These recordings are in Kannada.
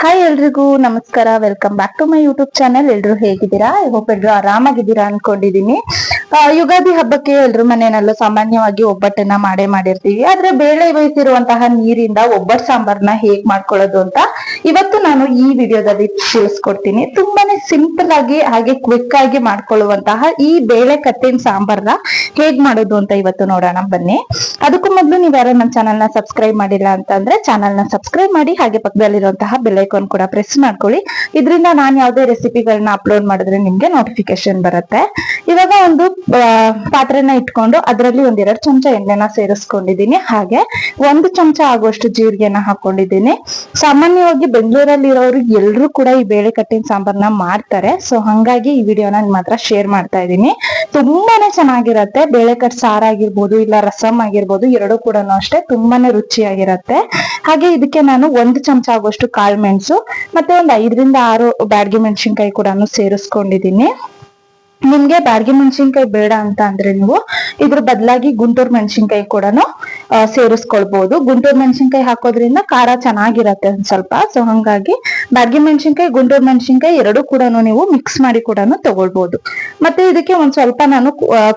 ಹಾಯ್ ಎಲ್ರಿಗೂ, ನಮಸ್ಕಾರ. Welcome back to my YouTube channel ಎಲ್ರು ಹೇಗಿದ್ದೀರಾ? ಹೋಪ್ ಎಲ್ರು ಆರಾಮಾಗಿದ್ದೀರಾ ಅನ್ಕೊಂಡಿದೀನಿ ಯುಗಾದಿ ಹಬ್ಬಕ್ಕೆ ಎಲ್ರು ಮನೆಯಲ್ಲೂ ಸಾಮಾನ್ಯವಾಗಿ ಒಬ್ಬಟ್ಟನ್ನ ಮಾಡೇ ಮಾಡಿರ್ತೀವಿ. ಆದ್ರೆ ಬೇಳೆ ಬೇಯಿಸಿರುವಂತಹ ನೀರಿಂದ ಒಬ್ಬಟ್ಟು ಸಾಂಬಾರ್ನ ಹೇಗ್ ಮಾಡ್ಕೊಳ್ಳೋದು ಅಂತ ಇವತ್ತು ನಾನು ಈ ವಿಡಿಯೋದಲ್ಲಿ ತಿಳಿಸ್ಕೊಡ್ತೀನಿ. ತುಂಬಾನೇ ಸಿಂಪಲ್ ಆಗಿ, ಹಾಗೆ ಕ್ವಿಕ್ ಆಗಿ ಮಾಡ್ಕೊಳ್ಳುವಂತಹ ಈ ಬೇಳೆ ಕತ್ತಿನ ಸಾಂಬಾರ್ನ ಹೇಗ್ ಮಾಡೋದು ಅಂತ ಇವತ್ತು ನೋಡೋಣ. ಬನ್ನಿ. ಅದಕ್ಕೂ ಮೊದಲು ನೀವು ಯಾರು ನನ್ನ ಚಾನಲ್ನ ಸಬ್ಸ್ಕ್ರೈಬ್ ಮಾಡಿಲ್ಲ ಅಂತಂದ್ರೆ ಚಾನಲ್ನ ಸಬ್ಸ್ಕ್ರೈಬ್ ಮಾಡಿ, ಹಾಗೆ ಪಕ್ಕದಲ್ಲಿರುವಂತಹ ಬೆಲ್ ಐಕಾನ್ ಕೂಡ ಪ್ರೆಸ್ ಮಾಡ್ಕೊಳ್ಳಿ. ಇದರಿಂದ ನಾನು ಯಾವುದೇ ರೆಸಿಪಿಗಳನ್ನ ಅಪ್ಲೋಡ್ ಮಾಡಿದ್ರೆ ನಿಮ್ಗೆ ನೋಟಿಫಿಕೇಶನ್ ಬರುತ್ತೆ. ಇವಾಗ ಒಂದು ಪಾತ್ರೆನ ಇಟ್ಕೊಂಡು ಅದರಲ್ಲಿ ಒಂದೆರಡು ಚಮಚ ಎಣ್ಣೆನ ಸೇರಿಸ್ಕೊಂಡಿದ್ದೀನಿ. ಹಾಗೆ ಒಂದು ಚಮಚ ಆಗುವಷ್ಟು ಜೀರಿಗೆನ ಹಾಕೊಂಡಿದ್ದೀನಿ ಸಾಮಾನ್ಯವಾಗಿ ಬೆಂಗಳೂರಲ್ಲಿ ಇರೋರು ಎಲ್ಲರೂ ಕೂಡ ಈ ಬೇಳೆ ಕಟ್ಟಿನ ಸಾಂಬಾರ್ನ ಮಾಡ್ತಾರೆ. ಸೊ ಹಂಗಾಗಿ ಈ ವಿಡಿಯೋನ ನಿಮ್ಮ ಹತ್ರ ಶೇರ್ ಮಾಡ್ತಾ ಇದ್ದೀನಿ. ತುಂಬಾನೇ ಚೆನ್ನಾಗಿರುತ್ತೆ. ಬೇಳೆ ಕಟ್ ಸಾರಾಗಿರ್ಬೋದು, ಇಲ್ಲ ರಸಮ್ ಆಗಿರ್ಬೋದು ಎರಡೂ ಕೂಡ ಅಷ್ಟೇ ತುಂಬಾನೇ ರುಚಿಯಾಗಿರತ್ತೆ. ಹಾಗೆ ಇದಕ್ಕೆ ನಾನು ಒಂದು ಚಮಚ ಆಗುವಷ್ಟು ಕಾಳು ಮೆಣಸು, ಮತ್ತೆ ಒಂದು ಐದರಿಂದ ಆರು ಬ್ಯಾಡ್ಗೆ ಮೆಣಸಿನ್ಕಾಯಿ ಕೂಡ ಸೇರಿಸ್ಕೊಂಡಿದ್ದೀನಿ. ನಿಮ್ಗೆ ಬ್ಯಾಡ್ಗೆ ಮೆಣಸಿನ್ಕಾಯಿ ಬೇಡ ಅಂತ ಅಂದ್ರೆ ನೀವು ಇದ್ರ ಬದಲಾಗಿ ಗುಂಟೂರು ಮೆಣಸಿನ್ಕಾಯಿ ಕೂಡ ಸೇರಿಸ್ಕೊಳ್ಬಹುದು ಗುಂಟೂರು ಮೆಣಸಿನ್ಕಾಯಿ ಹಾಕೋದ್ರಿಂದ ಖಾರ ಚೆನ್ನಾಗಿರತ್ತೆ ಒಂದ್ ಸ್ವಲ್ಪ, ಸೊ ಹಂಗಾಗಿ ಬ್ಯಾಡ್ಗೆ ಮೆಣಸಿನ್ಕಾಯಿ, ಗುಂಡೂರು ಮೆಣಸಿನ್ಕಾಯಿ ಎರಡು ಕೂಡ ನೀವು ಮಿಕ್ಸ್ ಮಾಡಿ ಕೂಡ ತಗೊಳ್ಬಹುದು ಮತ್ತೆ ಇದಕ್ಕೆ ಒಂದ್ ಸ್ವಲ್ಪ ನಾನು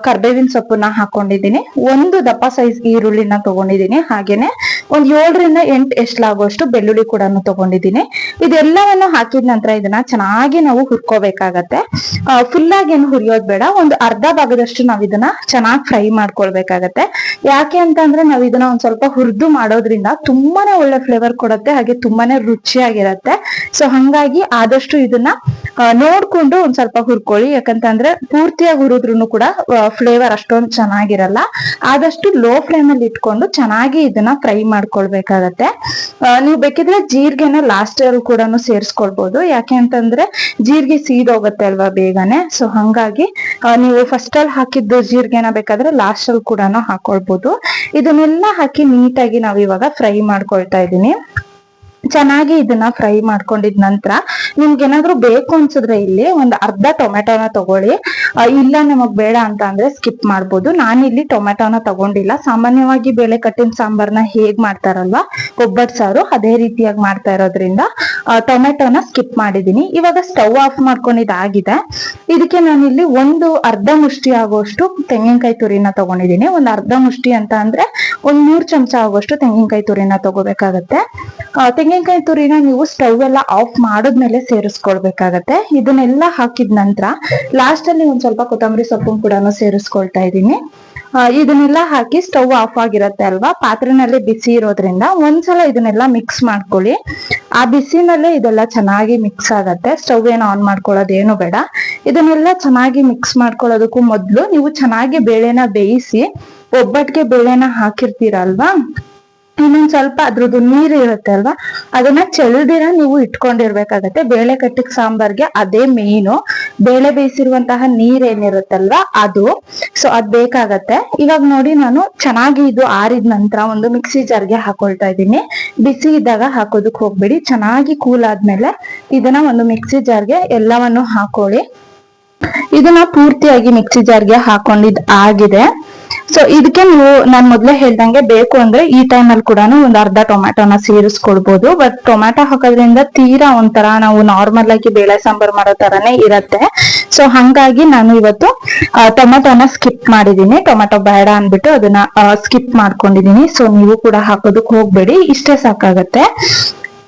ಕರ್ಬೇವಿನ ಸೊಪ್ಪನ್ನ ಹಾಕೊಂಡಿದ್ದೀನಿ. ಒಂದು ದಪ್ಪ ಸೈಜ್ ಈರುಳ್ಳಿನ ತಗೊಂಡಿದ್ದೀನಿ. ಹಾಗೇನೆ ಒಂದ್ ಏಳರಿಂದ ಎಂಟು ಎಷ್ಟಾಗುವಷ್ಟು ಬೆಳ್ಳುಳ್ಳಿ ಕೂಡ ತಗೊಂಡಿದ್ದೀನಿ. ಇದೆಲ್ಲವನ್ನು ಹಾಕಿದ ನಂತರ ಇದನ್ನ ಚೆನ್ನಾಗಿ ನಾವು ಹುರ್ಕೋಬೇಕಾಗತ್ತೆ. ಫುಲ್ ಆಗಿ ಏನು ಹುರಿಯೋದ್ ಬೇಡ. ಒಂದು ಅರ್ಧ ಭಾಗದಷ್ಟು ನಾವ್ ಇದನ್ನ ಚೆನ್ನಾಗಿ ಫ್ರೈ ಮಾಡ್ಕೊಳ್ಬೇಕಾಗತ್ತೆ. ಯಾಕೆ ಅಂತಂದ್ರೆ ನಾವ್ ಇದನ್ನ ಒಂದ್ ಸ್ವಲ್ಪ ಹುರಿದು ಮಾಡೋದ್ರಿಂದ ತುಂಬಾನೇ ಒಳ್ಳೆ ಫ್ಲೇವರ್ ಕೊಡುತ್ತೆ, ಹಾಗೆ ತುಂಬಾನೇ ರುಚಿಯಾಗಿರತ್ತೆ. ಸೊ ಹಂಗಾಗಿ ಆದಷ್ಟು ಇದನ್ನ ನೋಡ್ಕೊಂಡು ಒಂದ್ ಸ್ವಲ್ಪ ಹುರ್ಕೊಳ್ಳಿ. ಯಾಕಂತಂದ್ರೆ ಪೂರ್ತಿಯಾಗಿ ಹುರಿದ್ರು ಕೂಡ ಫ್ಲೇವರ್ ಅಷ್ಟೊಂದು ಚೆನ್ನಾಗಿರಲ್ಲ. ಆದಷ್ಟು ಲೋ ಫ್ಲೇಮ್ ಅಲ್ಲಿ ಇಟ್ಕೊಂಡು ಚೆನ್ನಾಗಿ ಇದನ್ನ ಫ್ರೈ ಮಾಡ್ಕೊಳ್ಬೇಕಾಗತ್ತೆ. ನೀವು ಬೇಕಿದ್ರೆ ಜೀರಿಗೆನ ಲಾಸ್ಟ್ ಅಲ್ಲಿ ಕೂಡ ಸೇರಿಸ್ಕೊಳ್ಬಹುದು ಯಾಕೆ ಅಂತಂದ್ರೆ ಜೀರಿಗೆ ಸೀದೋಗುತ್ತೆ ಅಲ್ವಾ ಬೇಗನೆ? ಸೊ ಹಂಗಾಗಿ ನೀವು ಫಸ್ಟ್ ಅಲ್ಲಿ ಹಾಕಿದ್ದು ಜೀರಿಗೆನ ಬೇಕಾದ್ರೆ ಲಾಸ್ಟ್ ಅಲ್ಲಿ ಕೂಡ ಹಾಕೊಳ್ಬಹುದು ಇದನ್ನೆಲ್ಲ ಹಾಕಿ ನೀಟಾಗಿ ನಾವ್ ಇವಾಗ ಫ್ರೈ ಮಾಡ್ಕೊಳ್ತಾ ಇದೀನಿ ಚೆನ್ನಾಗಿ ಇದನ್ನ ಫ್ರೈ ಮಾಡ್ಕೊಂಡಿದ ನಂತರ ನಿಮ್ಗೆ ಏನಾದ್ರು ಬೇಕು ಅನ್ಸಿದ್ರೆ ಇಲ್ಲಿ ಒಂದ್ ಅರ್ಧ ಟೊಮೆಟೊನ ತಗೊಳ್ಳಿ. ಇಲ್ಲ ನಮಗ್ ಬೇಡ ಅಂತ ಅಂದ್ರೆ ಸ್ಕಿಪ್ ಮಾಡ್ಬೋದು. ನಾನಿಲ್ಲಿ ಟೊಮೆಟೊನ ತಗೊಂಡಿಲ್ಲ. ಸಾಮಾನ್ಯವಾಗಿ ಬೇಳೆ ಕಟ್ಟಿನ ಸಾಂಬಾರ್ನ ಹೇಗ್ ಮಾಡ್ತಾರಲ್ವಾ? ಒಬ್ಬಟ್ ಸಾರು ಅದೇ ರೀತಿಯಾಗಿ ಮಾಡ್ತಾ ಇರೋದ್ರಿಂದ ಟೊಮೆಟೊನ ಸ್ಕಿಪ್ ಮಾಡಿದೀನಿ. ಇವಾಗ ಸ್ಟವ್ ಆಫ್ ಮಾಡ್ಕೊಂಡಿದಾಗಿದೆ ಇದಕ್ಕೆ ನಾನಿಲ್ಲಿ ಒಂದು ಅರ್ಧ ಮುಷ್ಟಿ ಆಗುವಷ್ಟು ತೆಂಗಿನಕಾಯಿ ತುರಿನ ತಗೊಂಡಿದ್ದೀನಿ ಒಂದ್ ಅರ್ಧ ಮುಷ್ಟಿ ಅಂತ ಅಂದ್ರೆ ಒಂದ್ ಮೂರ್ ಚಮಚ ಆಗುವಷ್ಟು ತೆಂಗಿನಕಾಯಿ ತುರಿನ ತಗೋಬೇಕಾಗತ್ತೆ. ಆ, ತೆಂಗಿನಕಾಯಿ ತುರಿನ ನೀವು ಸ್ಟವ್ ಎಲ್ಲ ಆಫ್ ಮಾಡಿದ್ಮೇಲೆ ಸೇರಿಸ್ಕೊಳ್ಬೇಕಾಗತ್ತೆ. ಇದನ್ನೆಲ್ಲ ಹಾಕಿದ ನಂತರ ಲಾಸ್ಟ್ ಅಲ್ಲಿ ಒಂದ್ ಸ್ವಲ್ಪ ಕೊತ್ತಂಬರಿ ಸೊಪ್ಪು ಕೂಡ ಸೇರಿಸ್ಕೊಳ್ತಾ ಇದ್ದೀನಿ. ಇದನ್ನೆಲ್ಲ ಹಾಕಿ ಸ್ಟವ್ ಆಫ್ ಆಗಿರತ್ತೆ ಅಲ್ವಾ? ಪಾತ್ರೆನಲ್ಲಿ ಬಿಸಿ ಇರೋದ್ರಿಂದ ಒಂದ್ಸಲ ಇದನ್ನೆಲ್ಲ ಮಿಕ್ಸ್ ಮಾಡ್ಕೊಳ್ಳಿ. ಆ ಬಿಸಿನಲ್ಲೇ ಇದೆಲ್ಲ ಚೆನ್ನಾಗಿ ಮಿಕ್ಸ್ ಆಗತ್ತೆ. ಸ್ಟವ್ ಏನು ಆನ್ ಮಾಡ್ಕೊಳ್ಳೋದೇನು ಬೇಡ. ಇದನ್ನೆಲ್ಲ ಚೆನ್ನಾಗಿ ಮಿಕ್ಸ್ ಮಾಡ್ಕೊಳ್ಳೋದಕ್ಕೂ ಮೊದಲು ನೀವು ಚೆನ್ನಾಗಿ ಬೇಳೆನ ಬೇಯಿಸಿ ಒಬ್ಬಟ್ಟಿಗೆ ಬೇಳೆನ ಹಾಕಿರ್ತೀರಲ್ವಾ? ಇನ್ನೊಂದ್ ಸ್ವಲ್ಪ ಅದ್ರದ್ದು ನೀರು ಇರುತ್ತೆ ಅಲ್ವಾ? ಅದನ್ನ ಚೆಲ್ದಿರ ನೀವು ಇಟ್ಕೊಂಡಿರ್ಬೇಕಾಗತ್ತೆ. ಬೇಳೆ ಕಟ್ಟಿಕ್ ಸಾಂಬಾರ್ಗೆ ಅದೇ ಮೇನು ಬೇಳೆ ಬೇಯಿಸಿರುವಂತಹ ನೀರ್ ಏನಿರುತ್ತಲ್ವಾ, ಅದು. ಸೊ ಅದ್ ಬೇಕಾಗತ್ತೆ. ಇವಾಗ ನೋಡಿ ನಾನು ಚೆನ್ನಾಗಿ ಇದು ಆರಿದ ನಂತರ ಒಂದು ಮಿಕ್ಸಿ ಜಾರ್ಗೆ ಹಾಕೊಳ್ತಾ ಇದ್ದೀನಿ. ಬಿಸಿ ಇದ್ದಾಗ ಹಾಕೋದಕ್ ಹೋಗ್ಬೇಡಿ. ಚೆನ್ನಾಗಿ ಕೂಲ್ ಆದ್ಮೇಲೆ ಇದನ್ನ ಒಂದು ಮಿಕ್ಸಿ ಜಾರ್ಗೆ ಎಲ್ಲವನ್ನು ಹಾಕೊಳ್ಳಿ. ಇದನ್ನ ಪೂರ್ತಿಯಾಗಿ ಮಿಕ್ಸಿ ಜಾರ್ಗೆ ಹಾಕೊಂಡಿದ್ ಆಗಿದೆ. ಸೊ ಇದಕ್ಕೆ ನೀವು ನಾನ್ ಮೊದ್ಲೇ ಹೇಳ್ದಂಗೆ ಬೇಕು ಅಂದ್ರೆ ಈ ಟೈಮ್ ಅಲ್ಲಿ ಕೂಡ ಒಂದ್ ಅರ್ಧ ಟೊಮ್ಯಾಟೊನ ಸೇರಿಸ್ಕೊಳ್ಬಹುದು ಬಟ್ ಟೊಮ್ಯಾಟೊ ಹಾಕೋದ್ರಿಂದ ತೀರಾ ಒಂಥರ ನಾವು ನಾರ್ಮಲ್ ಆಗಿ ಬೇಳೆ ಸಾಂಬಾರ್ ಮಾಡೋ ತರಾನೇ ಇರತ್ತೆ. ಸೊ ಹಂಗಾಗಿ ನಾನು ಇವತ್ತು ಟೊಮೆಟೊನ ಸ್ಕಿಪ್ ಮಾಡಿದೀನಿ. ಟೊಮ್ಯಾಟೊ ಬೇಡ ಅನ್ಬಿಟ್ಟು ಅದನ್ನ ಸ್ಕಿಪ್ ಮಾಡ್ಕೊಂಡಿದೀನಿ. ಸೊ ನೀವು ಕೂಡ ಹಾಕೋದಕ್ಕೆ ಹೋಗ್ಬೇಡಿ. ಇಷ್ಟೇ ಸಾಕಾಗತ್ತೆ.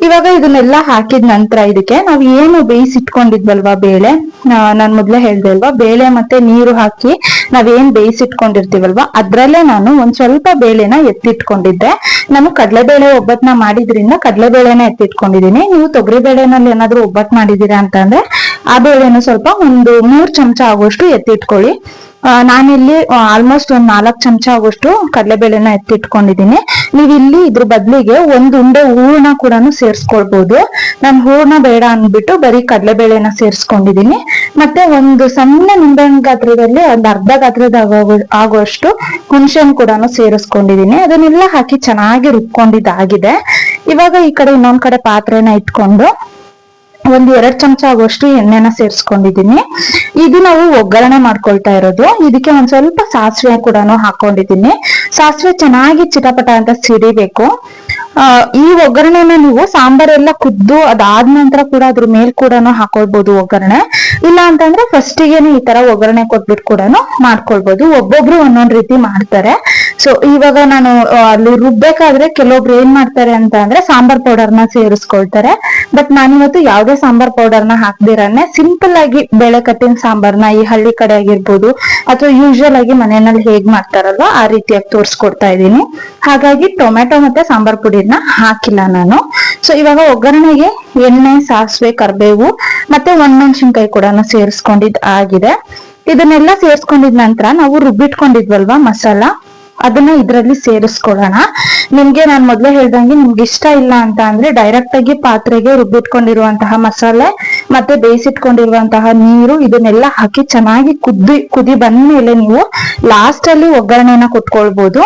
ಇವಾಗ ಇದನ್ನೆಲ್ಲ ಹಾಕಿದ ನಂತರ ಇದಕ್ಕೆ ನಾವ್ ಏನು ಬೇಯಿಸಿಟ್ಕೊಂಡಿದ್ವಲ್ವಾ ಬೇಳೆ? ನಾನ್ ಮೊದ್ಲೇ ಹೇಳ್ದೆ ಅಲ್ವಾ, ಬೇಳೆ ಮತ್ತೆ ನೀರು ಹಾಕಿ ನಾವೇನ್ ಬೇಯಿಸಿಟ್ಕೊಂಡಿರ್ತೀವಲ್ವಾ, ಅದ್ರಲ್ಲೇ ನಾನು ಒಂದ್ ಸ್ವಲ್ಪ ಬೇಳೆನ ಎತ್ತಿಟ್ಕೊಂಡಿದ್ದೆ. ನಾನು ಕಡಲೆಬೇಳೆ ಒಬ್ಬಟ್ನ ಮಾಡಿದ್ರಿಂದ ಕಡಲೆಬೇಳೆನ ಎತ್ತಿಟ್ಕೊಂಡಿದೀನಿ ನೀವು ತೊಗರಿ ಬೇಳೆನಲ್ಲಿ ಏನಾದ್ರು ಒಬ್ಬಟ್ ಮಾಡಿದೀರಾ ಅಂತಂದ್ರೆ, ಆ ಬೇಳೆನ ಸ್ವಲ್ಪ ಒಂದು ಮೂರ್ ಚಮಚ ಆಗುವಷ್ಟು ಎತ್ತಿಟ್ಕೊಳ್ಳಿ. ನಾನಿಲ್ಲಿ ಆಲ್ಮೋಸ್ಟ್ ಒಂದ್ ನಾಲ್ಕು ಚಮಚ ಆಗುವಷ್ಟು ಕಡಲೆಬೇಳೆನ ಎತ್ತಿಟ್ಕೊಂಡಿದ್ದೀನಿ. ನೀವ್ ಇಲ್ಲಿ ಇದ್ರ ಬದ್ಲಿಗೆ ಒಂದ್ ಉಂಡೆ ಹೂರ್ಣ ಕೂಡ ಸೇರ್ಸ್ಕೊಳ್ಬಹುದು ನಾನ್ ಹೂರ್ಣ ಬೇಡ ಅಂದ್ಬಿಟ್ಟು ಬರೀ ಕಡಲೆಬೇಳೆನ ಸೇರ್ಸ್ಕೊಂಡಿದೀನಿ ಮತ್ತೆ ಒಂದು ಸಣ್ಣ ನಿಂಬೆಹಣ್ಣು ಗಾತ್ರದಲ್ಲಿ ಒಂದ್ ಅರ್ಧ ಗಾತ್ರದ ಆಗೋ- ಆಗುವಷ್ಟು ಹುಣಸೆಹಣ್ಣು ಕೂಡ ಸೇರಿಸ್ಕೊಂಡಿದೀನಿ ಅದನ್ನೆಲ್ಲ ಹಾಕಿ ಚೆನ್ನಾಗಿ ರುಬ್ಕೊಂಡಿದ್ದಾಗಿದೆ. ಇವಾಗ ಈ ಕಡೆ ಇನ್ನೊಂದ್ ಕಡೆ ಪಾತ್ರೆನ ಇಟ್ಕೊಂಡು ಒಂದ್ ಎರಡ್ ಚಮಚ ಆಗುವಷ್ಟು ಎಣ್ಣೆನ ಸೇರಿಸ್ಕೊಂಡಿದೀನಿ ಇದು ನಾವು ಒಗ್ಗರಣೆ ಮಾಡ್ಕೊಳ್ತಾ ಇರೋದು. ಇದಕ್ಕೆ ಒಂದ್ ಸ್ವಲ್ಪ ಸಾಸಿವೆ ಕೂಡ ಹಾಕೊಂಡಿದೀನಿ ಸಾಸಿವೆ ಚೆನ್ನಾಗಿ ಚಿಟಪಟ ಅಂತ ಸಿಡಿಬೇಕು. ಈ ಒಗ್ಗರಣೆನ ನೀವು ಸಾಂಬಾರೆಲ್ಲ ಕುದ್ದು ಅದಾದ ನಂತರ ಕೂಡ ಅದ್ರ ಮೇಲ್ ಕೂಡ ಹಾಕೊಳ್ಬಹುದು ಒಗ್ಗರಣೆ. ಇಲ್ಲ ಅಂತಂದ್ರೆ ಫಸ್ಟಿಗೆನೆ ಈ ತರ ಒಗ್ಗರಣೆ ಕೊಟ್ಬಿಟ್ಟು ಕೂಡ ಮಾಡ್ಕೊಳ್ಬಹುದು ಒಬ್ಬೊಬ್ರು ಒಂದೊಂದ್ ರೀತಿ ಮಾಡ್ತಾರೆ. ಸೊ ಇವಾಗ ನಾನು ಅಲ್ಲಿ ರುಬ್ಬೇಕಾದ್ರೆ ಕೆಲವೊಬ್ರು ಏನ್ ಮಾಡ್ತಾರೆ ಅಂತ ಅಂದ್ರೆ ಸಾಂಬಾರ್ ಪೌಡರ್ನ ಸೇರಿಸ್ಕೊಳ್ತಾರೆ. ಬಟ್ ನಾನಿವತ್ತು ಯಾವ್ದೇ ಸಾಂಬಾರ್ ಪೌಡರ್ನ ಹಾಕ್ದಿರಾನೆ ಸಿಂಪಲ್ ಆಗಿ ಬೇಳೆ ಕಟ್ಟಿನ ಸಾಂಬಾರ್ನ ಈ ಹಳ್ಳಿ ಕಡೆ ಆಗಿರ್ಬೋದು ಅಥವಾ ಯೂಶುವಲ್ ಆಗಿ ಮನೆಯಲ್ಲಿ ಹೇಗ್ ಮಾಡ್ತಾರಲ್ವ ಆ ರೀತಿಯಾಗಿ ತೋರಿಸ್ಕೊಡ್ತಾ ಇದ್ದೀನಿ. ಹಾಗಾಗಿ ಟೊಮೆಟೊ ಮತ್ತೆ ಸಾಂಬಾರ್ ಪುಡಿನ ಹಾಕಿಲ್ಲ ನಾನು. ಸೊ ಇವಾಗ ಒಗ್ಗರಣೆಗೆ ಎಣ್ಣೆ, ಸಾಸಿವೆ, ಕರ್ಬೇವು ಮತ್ತೆ ಒಣಮೆಣಸಿನ್ಕಾಯಿ ಕೂಡ ಸೇರಿಸ್ಕೊಂಡಿದ್ ಆಗಿದೆ. ಇದನ್ನೆಲ್ಲ ಸೇರಿಸ್ಕೊಂಡಿದ್ ನಂತರ ನಾವು ರುಬ್ಬಿಟ್ಕೊಂಡಿದ್ವಲ್ವಾ ಮಸಾಲ? ಅದನ್ನ ಇದರಲ್ಲಿ ಸೇರಿಸ್ಕೊಳ್ಳೋಣ. ನಿಮ್ಗೆ ನಾನು ಮೊದ್ಲೇ ಹೇಳ್ದಂಗೆ ನಿಮ್ಗೆ ಇಷ್ಟ ಇಲ್ಲ ಅಂತ ಅಂದ್ರೆ ಡೈರೆಕ್ಟ್ ಆಗಿ ಪಾತ್ರೆಗೆ ರುಬ್ಬಿಟ್ಕೊಂಡಿರುವಂತಹ ಮಸಾಲೆ ಮತ್ತೆ ಬೇಯಿಸಿಟ್ಕೊಂಡಿರುವಂತಹ ನೀರು ಇದನ್ನೆಲ್ಲ ಹಾಕಿ ಚೆನ್ನಾಗಿ ಕುದಿ ಕುದಿ ಬಂದ್ಮೇಲೆ ನೀವು ಲಾಸ್ಟ್ ಅಲ್ಲಿ ಒಗ್ಗರಣೆನ ಕೊಟ್ಕೊಳ್ಬಹುದು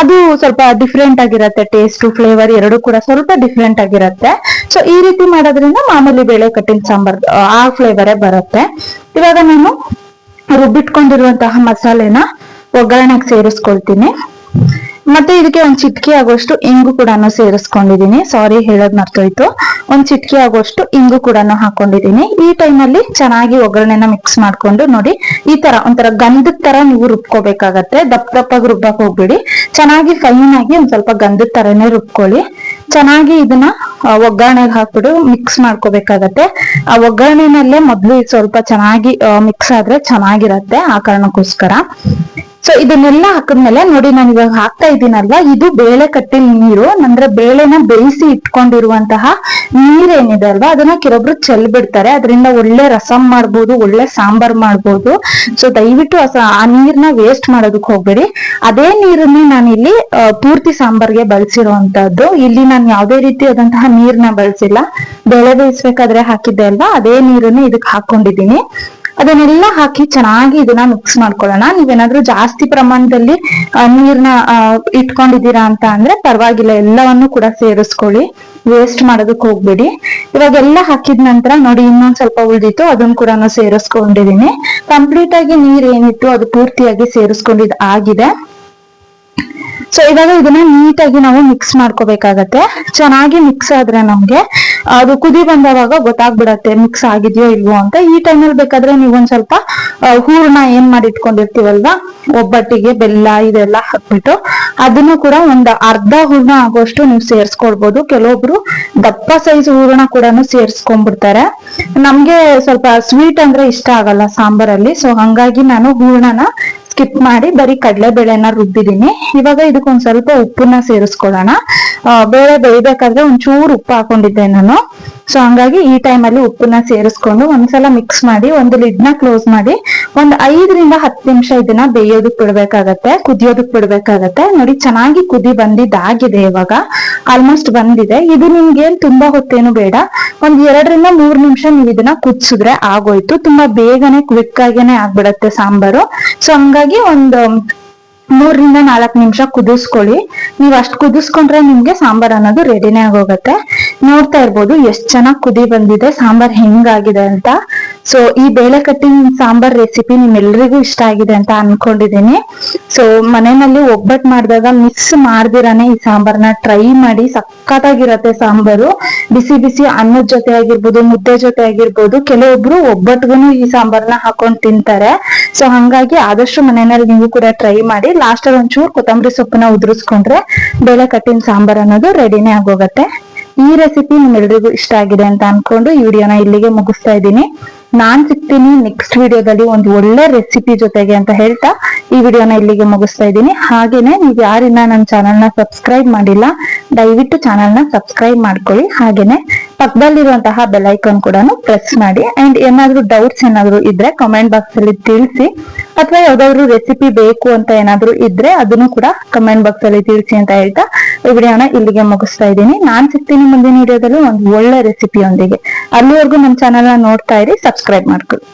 ಅದು ಸ್ವಲ್ಪ ಡಿಫ್ರೆಂಟ್ ಆಗಿರತ್ತೆ ಟೇಸ್ಟ್ ಫ್ಲೇವರ್ ಎರಡು ಕೂಡ ಸ್ವಲ್ಪ ಡಿಫ್ರೆಂಟ್ ಆಗಿರತ್ತೆ. ಸೊ ಈ ರೀತಿ ಮಾಡೋದ್ರಿಂದ ಮಾಮೂಲಿ ಬೇಳೆ ಕಟ್ಟಿನ ಸಾಂಬಾರ್, ಆ ಫ್ಲೇವರೇ ಬರುತ್ತೆ. ಇವಾಗ ನಾನು ರುಬ್ಬಿಟ್ಕೊಂಡಿರುವಂತಹ ಮಸಾಲೆನ ಒಗ್ಗರಣೆಗೆ ಸೇರಿಸ್ಕೊಳ್ತೀನಿ. ಮತ್ತೆ ಇದಕ್ಕೆ ಒಂದ್ ಚಿಟ್ಕಿ ಆಗೋಷ್ಟು ಇಂಗು ಕೂಡ ಸೇರಿಸ್ಕೊಂಡಿದೀನಿ. ಸಾರಿ ಹೇಳೋದ್ ಮರ್ತೋಯ್ತು. ಒಂದ್ ಚಿಟ್ಕಿ ಆಗೋಷ್ಟು ಇಂಗು ಕೂಡ ಹಾಕೊಂಡಿದೀನಿ. ಈ ಟೈಮ್ ಅಲ್ಲಿ ಚೆನ್ನಾಗಿ ಒಗ್ಗರಣೆನ ಮಿಕ್ಸ್ ಮಾಡ್ಕೊಂಡು ನೋಡಿ, ಈ ತರ ಒಂಥರ ಗಂಧದ ತರ ನೀವು ರುಬ್ಕೋಬೇಕಾಗತ್ತೆ. ದಪ್ಪ ದಪ್ಪಾಗಿ ರುಬ್ಬಕ್ ಹೋಗ್ಬಿಡಿ. ಚೆನ್ನಾಗಿ ಫೈನ್ ಆಗಿ ಒಂದ್ ಸ್ವಲ್ಪ ಗಂಧದ ತರನೇ ರುಬ್ಕೊಳ್ಳಿ. ಚೆನ್ನಾಗಿ ಇದನ್ನ ಒಗ್ಗರಣೆಗೆ ಹಾಕ್ಬಿಟ್ಟು ಮಿಕ್ಸ್ ಮಾಡ್ಕೋಬೇಕಾಗತ್ತೆ. ಆ ಒಗ್ಗರಣೆನಲ್ಲೇ ಮೊದ್ಲು ಸ್ವಲ್ಪ ಚೆನ್ನಾಗಿ ಮಿಕ್ಸ್ ಆದ್ರೆ ಚೆನ್ನಾಗಿರತ್ತೆ ಆ ಕಾರಣಕ್ಕೋಸ್ಕರ. ಸೊ ಇದನ್ನೆಲ್ಲ ಹಾಕಿದ್ಮೇಲೆ ನೋಡಿ ನಾನು ಇವಾಗ ಹಾಕ್ತಾ ಇದ್ದೀನಲ್ವಾ? ಇದು ಬೇಳೆ ಕಟ್ಟಿಲ್ ನೀರು ಅಂದ್ರೆ ಬೇಳೆನ ಬೇಯಿಸಿ ಇಟ್ಕೊಂಡಿರುವಂತಹ ನೀರೇನಿದೆ ಅಲ್ವಾ? ಅದನ್ನ ಕೆಲವೊಬ್ರು ಚೆಲ್ ಬಿಡ್ತಾರೆ ಅದರಿಂದ ಒಳ್ಳೆ ರಸಂ ಮಾಡ್ಬೋದು, ಒಳ್ಳೆ ಸಾಂಬಾರ್ ಮಾಡ್ಬೋದು. ಸೊ ದಯವಿಟ್ಟು ಆ ನೀರ್ನ ವೇಸ್ಟ್ ಮಾಡೋದಕ್ಕೆ ಹೋಗ್ಬೇಡಿ. ಅದೇ ನೀರನ್ನೇ ನಾನು ಇಲ್ಲಿ ಪೂರ್ತಿ ಸಾಂಬಾರ್ಗೆ ಬಳಸಿರುವಂತಹದ್ದು ಇಲ್ಲಿ ನಾನು ಯಾವುದೇ ರೀತಿಯಾದಂತಹ ನೀರ್ನ ಬಳಸಿಲ್ಲ. ಬೇಳೆ ಬೇಯಿಸ್ಬೇಕಾದ್ರೆ ಹಾಕಿದ್ದೆ ಅಲ್ವಾ? ಅದೇ ನೀರನ್ನ ಇದಕ್ಕೆ ಹಾಕೊಂಡಿದ್ದೀನಿ. ಅದನ್ನೆಲ್ಲ ಹಾಕಿ ಚೆನ್ನಾಗಿ ಇದನ್ನ ಮಿಕ್ಸ್ ಮಾಡ್ಕೊಳ್ಳೋಣ. ನೀವೇನಾದ್ರೂ ಜಾಸ್ತಿ ಪ್ರಮಾಣದಲ್ಲಿ ನೀರ್ನ ಇಟ್ಕೊಂಡಿದ್ದೀರಾ ಅಂತ ಅಂದ್ರೆ ಪರವಾಗಿಲ್ಲ, ಎಲ್ಲವನ್ನು ಕೂಡ ಸೇರಿಸ್ಕೊಳ್ಳಿ. ವೇಸ್ಟ್ ಮಾಡೋದಕ್ಕೆ ಹೋಗ್ಬೇಡಿ. ಇವಾಗೆಲ್ಲ ಹಾಕಿದ ನಂತರ ನೋಡಿ, ಇನ್ನೊಂದ್ ಸ್ವಲ್ಪ ಉಳಿದಿತ್ತು, ಅದನ್ನ ಕೂಡ ಸೇರಿಸ್ಕೊಂಡಿದೀನಿ ಕಂಪ್ಲೀಟ್ ಆಗಿ ನೀರ್ ಏನಿತ್ತು, ಅದು ಪೂರ್ತಿಯಾಗಿ ಸೇರಿಸ್ಕೊಂಡಿದ್ ಆಗಿದೆ. ಸೊ ಇವಾಗ ಇದನ್ನ ನೀಟಾಗಿ ನಾವು ಮಿಕ್ಸ್ ಮಾಡ್ಕೋಬೇಕಾಗತ್ತೆ. ಚೆನ್ನಾಗಿ ಮಿಕ್ಸ್ ಆದ್ರೆ ನಮ್ಗೆ ಅದು ಕುದಿ ಬಂದವಾಗ ಗೊತ್ತಾಗ್ಬಿಡತ್ತೆ ಮಿಕ್ಸ್ ಆಗಿದೆಯೋ ಇಲ್ವೋ ಅಂತ. ಈ ಟೈಮಲ್ಲಿ ಬೇಕಾದ್ರೆ ನೀವೊಂದ್ ಸ್ವಲ್ಪ ಹೂರ್ಣ ಏನ್ ಮಾಡಿ ಇಟ್ಕೊಂಡಿರ್ತೀವಲ್ವಾ ಒಬ್ಬಟ್ಟಿಗೆ ಬೆಲ್ಲ ಇದೆಲ್ಲ ಹಾಕ್ಬಿಟ್ಟು ಅದನ್ನು ಕೂಡ ಒಂದ್ ಅರ್ಧ ಹೂರ್ಣ ಆಗೋಷ್ಟು ನೀವು ಸೇರ್ಸ್ಕೊಳ್ಬಹುದು ಕೆಲವೊಬ್ರು ದಪ್ಪ ಸೈಜ್ ಹೂರ್ಣ ಕೂಡ ಸೇರ್ಸ್ಕೊಂಡ್ಬಿಡ್ತಾರೆ. ನಮ್ಗೆ ಸ್ವಲ್ಪ ಸ್ವೀಟ್ ಅಂದ್ರೆ ಇಷ್ಟ ಆಗಲ್ಲ ಸಾಂಬಾರಲ್ಲಿ. ಸೊ ಹಂಗಾಗಿ ನಾನು ಹೂರ್ಣನ ಸ್ಕಿಪ್ ಮಾಡಿ ಬರೀ ಕಡಲೆಬೇಳೆನ ರುಬ್ಬಿದೀನಿ ಇವಾಗ ಇದಕ್ಕೊಂದ್ ಸ್ವಲ್ಪ ಉಪ್ಪನ್ನ ಸೇರಿಸ್ಕೊಳ್ಳೋಣ. ಬೇಳೆ ಬೇಯ್ಬೇಕಾದ್ರೆ ಒಂಚೂರು ಉಪ್ಪು ಹಾಕೊಂಡಿದ್ದೆ ನಾನು. ಸೊ ಹಂಗಾಗಿ ಈ ಟೈಮಲ್ಲಿ ಉಪ್ಪನ್ನ ಸೇರಿಸ್ಕೊಂಡು ಒಂದ್ಸಲ ಮಿಕ್ಸ್ ಮಾಡಿ, ಒಂದು ಲಿಡ್ನ ಕ್ಲೋಸ್ ಮಾಡಿ, ಒಂದ್ ಐದರಿಂದ ಹತ್ತು ನಿಮಿಷ ಇದನ್ನ ಬೇಯೋದಕ್ ಬಿಡ್ಬೇಕಾಗತ್ತೆ, ಕುದಿಯೋದಕ್ ಬಿಡ್ಬೇಕಾಗತ್ತೆ. ನೋಡಿ, ಚೆನ್ನಾಗಿ ಕುದಿ ಬಂದಿದ್ದಾಗಿದೆ ಇವಾಗ. ಆಲ್ಮೋಸ್ಟ್ ಬಂದಿದೆ. ಇದು ನಿಮ್ಗೆ ಏನ್ ತುಂಬಾ ಹೊತ್ತೇನು ಬೇಡ. ಒಂದ್ ಎರಡರಿಂದ ಮೂರ್ ನಿಮಿಷ ನೀವು ಇದನ್ನ ಕುದ್ಸಿದ್ರೆ ಆಗೋಯ್ತು. ತುಂಬಾ ಬೇಗನೆ ಕ್ವಿಕ್ ಆಗೇನೆ ಆಗ್ಬಿಡತ್ತೆ ಸಾಂಬಾರು. ಸೊ ಹಂಗಾಗಿ ಒಂದು ಮೂರರಿಂದ ನಾಲ್ಕು ನಿಮಿಷ ಕುದಿಸ್ಕೊಳ್ಳಿ. ನೀವು ಅಷ್ಟು ಕುದಿಸ್ಕೊಂಡ್ರೆ ನಿಮ್ಗೆ ಸಾಂಬಾರ್ ಅನ್ನೋದು ರೆಡಿನೇ ಆಗೋಗತ್ತೆ. ನೋಡ್ತಾ ಇರ್ಬೋದು ಎಷ್ಟ್ ಚೆನ್ನಾಗಿ ಕುದಿ ಬಂದಿದೆ, ಸಾಂಬಾರ್ ಹೆಂಗಾಗಿದೆ ಅಂತ. ಸೊ ಈ ಬೇಳೆ ಕಟ್ಟಿನ ಸಾಂಬಾರ್ ರೆಸಿಪಿ ನಿಮ್ಮೆಲ್ರಿಗೂ ಇಷ್ಟ ಆಗಿದೆ ಅಂತ ಅನ್ಕೊಂಡಿದೀನಿ ಸೊ ಮನೆಯಲ್ಲಿ ಒಬ್ಬಟ್ಟು ಮಾಡಿದಾಗ ಮಿಕ್ಸ್ ಮಾಡ್ದಿರಾನೆ ಈ ಸಾಂಬಾರ್ನ ಟ್ರೈ ಮಾಡಿ ಸಖತ್ತಾಗಿರತ್ತೆ ಸಾಂಬಾರು. ಬಿಸಿ ಬಿಸಿ ಅನ್ನದ ಜೊತೆ ಆಗಿರ್ಬೋದು, ಮುದ್ದೆ ಜೊತೆ ಆಗಿರ್ಬೋದು, ಕೆಲವೊಬ್ರು ಒಬ್ಬಟ್ಗೂ ಈ ಸಾಂಬಾರ್ನ ಹಾಕೊಂಡ್ ತಿಂತಾರೆ. ಸೊ ಹಂಗಾಗಿ ಆದಷ್ಟು ಮನೆಯಲ್ಲಿ ನೀವು ಕೂಡ ಟ್ರೈ ಮಾಡಿ ಲಾಸ್ಟ್ ಅಲ್ಲಿ ಒಂಚೂರು ಕೊತ್ತಂಬರಿ ಸೊಪ್ಪನ್ನ ಉದುರಿಸ್ಕೊಂಡ್ರೆ ಬೇಳೆ ಕಟ್ಟಿನ ಸಾಂಬಾರ್ ಅನ್ನೋದು ರೆಡಿನೇ ಆಗೋಗತ್ತೆ. ಈ ರೆಸಿಪಿ ನಿಮ್ಮೆಲ್ರಿಗೂ ಇಷ್ಟ ಆಗಿದೆ ಅಂತ ಅನ್ಕೊಂಡು ಈ ವಿಡಿಯೋನ ಇಲ್ಲಿಗೆ ಮುಗಿಸ್ತಾ ಇದ್ದೀನಿ. ನಾನ್ ಸಿಗ್ತೀನಿ ನೆಕ್ಸ್ಟ್ ವಿಡಿಯೋದಲ್ಲಿ ಒಂದು ಒಳ್ಳೆ ರೆಸಿಪಿ ಜೊತೆಗೆ ಅಂತ ಹೇಳ್ತಾ ಈ ವಿಡಿಯೋನ ಇಲ್ಲಿಗೆ ಮುಗಿಸ್ತಾ ಇದ್ದೀನಿ. ಹಾಗೇನೆ ನೀವು ಯಾರಿನ್ನ ನನ್ನ ಚಾನಲ್ನ ಸಬ್ಸ್ಕ್ರೈಬ್ ಮಾಡಿಲ್ಲ, ದಯವಿಟ್ಟು ಚಾನಲ್ನ ಸಬ್ಸ್ಕ್ರೈಬ್ ಮಾಡ್ಕೊಳ್ಳಿ. ಹಾಗೇನೆ ಪಕ್ಕದಲ್ಲಿರುವಂತಹ ಬೆಲ್ ಐಕಾನ್ ಕೂಡ ಪ್ರೆಸ್ ಮಾಡಿ ಅಂಡ್ ಏನಾದ್ರು ಡೌಟ್ಸ್ ಏನಾದ್ರು ಇದ್ರೆ ಕಮೆಂಟ್ ಬಾಕ್ಸ್ ಅಲ್ಲಿ ತಿಳಿಸಿ ಅಥವಾ ಯಾವ್ದಾದ್ರು ರೆಸಿಪಿ ಬೇಕು ಅಂತ ಏನಾದ್ರು ಇದ್ರೆ ಅದನ್ನು ಕೂಡ ಕಮೆಂಟ್ ಬಾಕ್ಸ್ ಅಲ್ಲಿ ತಿಳಿಸಿ ಅಂತ ಹೇಳ್ತಾ ವಿಡಿಯೋನ ಇಲ್ಲಿಗೆ ಮುಗಿಸ್ತಾ ಇದ್ದೀನಿ. ನಾನ್ ಸಿಗ್ತೀನಿ ಮುಂದಿನ ವಿಡಿಯೋದಲ್ಲಿ ಒಂದು ಒಳ್ಳೆ ರೆಸಿಪಿಯೊಂದಿಗೆ ಅಲ್ಲಿವರೆಗೂ ನಮ್ಮ ನ ನೋಡ್ತಾ ಇರಿ ಸಬ್ಸ್ಕ್ರೈಬ್ ಮಾಡ್ಕೊಳ್ಳಿ.